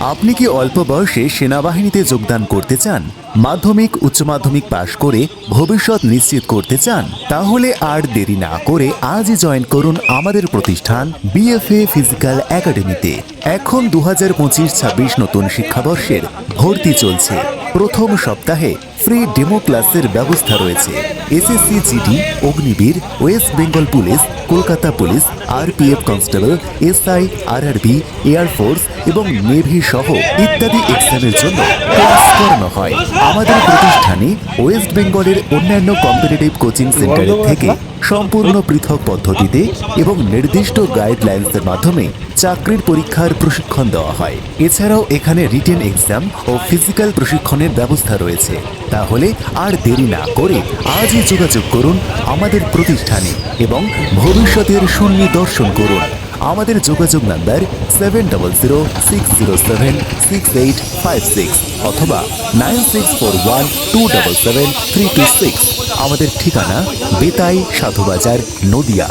আপনি কি অল্প বয়সে সেনাবাহিনীতে যোগদান করতে চান? মাধ্যমিক, উচ্চ মাধ্যমিক পাশ করে ভবিষ্যৎ নিশ্চিত করতে চান? তাহলে আর দেরি না করে আজই জয়েন করুন আমাদের প্রতিষ্ঠান বিএফএ ফিজিক্যাল একাডেমিতে এখন দু হাজার পঁচিশ ছাব্বিশ নতুন শিক্ষাবর্ষের ভর্তি চলছে। প্রথম সপ্তাহে ফ্রি ডেমো ক্লাসের ব্যবস্থা রয়েছে। SSC GD Agniveer West Bengal police Kolkata police RPF constable SI RRB air force এবং নেভি সহ ইত্যাদি এক্সামের জন্য করানো হয়। আমাদের প্রতিষ্ঠানে ওয়েস্ট বেঙ্গলের অন্যান্য কম্পিটিটিভ কোচিং সেন্টারের থেকে সম্পূর্ণ পৃথক পদ্ধতিতে এবং নির্দিষ্ট গাইডলাইন্সের মাধ্যমে চাকরির পরীক্ষার প্রশিক্ষণ দেওয়া হয়। এছাড়াও এখানে রিটেন এক্সাম ও ফিজিক্যাল প্রশিক্ষণের ব্যবস্থা রয়েছে। তাহলে আর দেরি না করে আজই যোগাযোগ করুন আমাদের প্রতিষ্ঠানে এবং ভবিষ্যতের শূন্য দর্শন করুন। আমাদের যোগাযোগ number seven double zero six zero seven six eight five six অথবা nine six four one two double seven three two six আমাদের ঠিকানা বেতাই সাধুবাজার, নদিয়া।